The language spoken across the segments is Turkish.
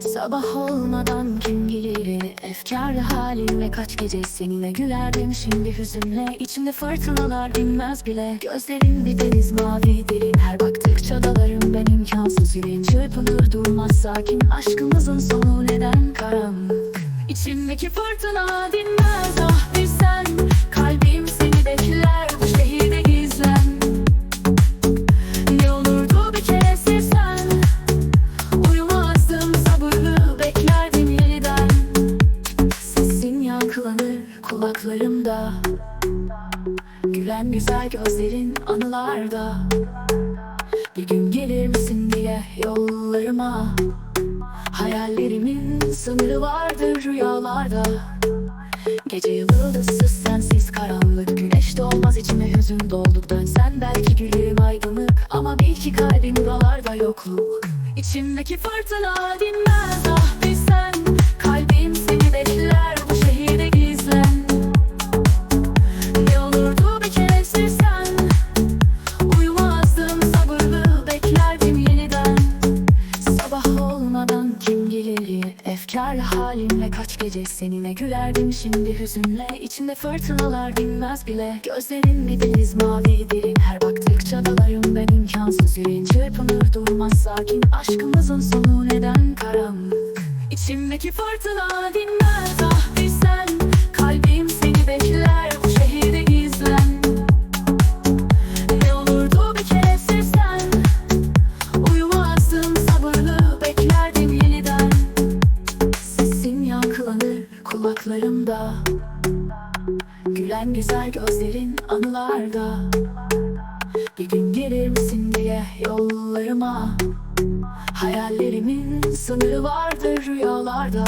Sabah olmadan kim gelir Efkarlı halimle kaç gece seninle gülerdim. Şimdi hüzünle içimde fırtınalar dinmez bile. Gözlerin bir deniz mavi derin. Her baktıkça dalarım ben imkansız. Yüreğim çırpınır durmaz. Sakin Aşkımızın sonu neden karanlık? İçimdeki fırtına dinmez ah bir sen Gülen güzel gözlerin anılarda. Bir gün gelir misin diye yollarıma. Hayallerimin sınırı vardır rüyalarda. Gece yıldızsız sensiz karanlık Güneş doğmaz içime hüzün doldu Dönsen belki gülerim aydınlık. Ama bil ki kalbim buralarda yokluk. İçimdeki fırtına dinmez Efkarlı halimle kaç gece seninle gülerdim Şimdi hüzünle. İçimde fırtınalar dinmez bile. Gözlerin bir deniz mavi derin. Her baktıkça dalarım ben imkansız. Yüreğin çırpınır durmaz. Sakin Aşkımızın sonu neden karanlık? İçimdeki fırtına dinmez ah kulaklarımda Gülen güzel gözlerin anılarda. Bir gün gelir misin diye yollarıma. Hayallerimin sınırı vardır rüyalarda.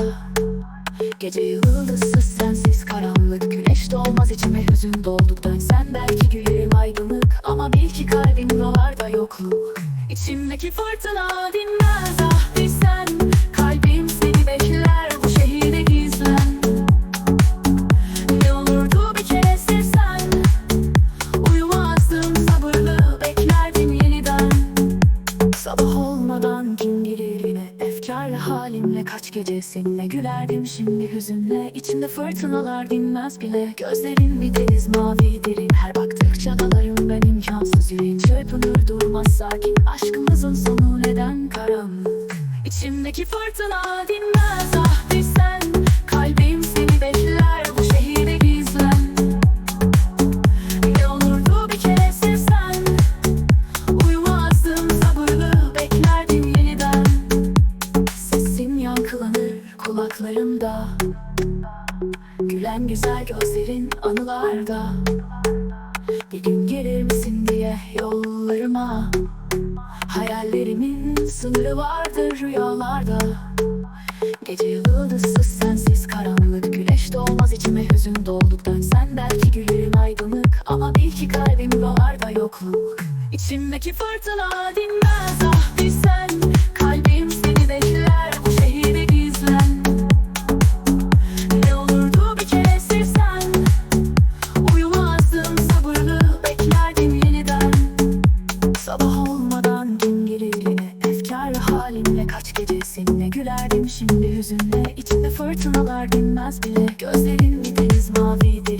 Gece yıldızsız sensiz karanlık Güneş doğmaz içime hüzün doldu Dönsen belki gülerim aydınlık. Ama bil ki kalbim buralarda yokluk. İçimdeki fırtına halimle kaç gece seninle gülerdim Şimdi hüzünle. İçimde fırtınalar dinmez bile. Gözlerin bir deniz mavi derin Her baktıkça dalarım ben imkansız Yüreğin çırpınır durmaz sakin. Aşkımızın sonu neden karanlık? İçimdeki fırtına dinmez kulaklarımda Gülen güzel gözlerin anılarda. Bir gün gelir misin diye yollarıma. Hayallerimin sınırı vardır rüyalarda. Gece yıldızsız sensiz karanlık Güneş doğmaz içime. Hüzün doldu Dönsen belki gülerim aydınlık. Ama bil ki kalbim buralarda yokluk. İçimdeki fırtına dinmez ah bir sen yüzüne içinde fırtınalar dinmez bile. Gözlerin mi deniz. mavidir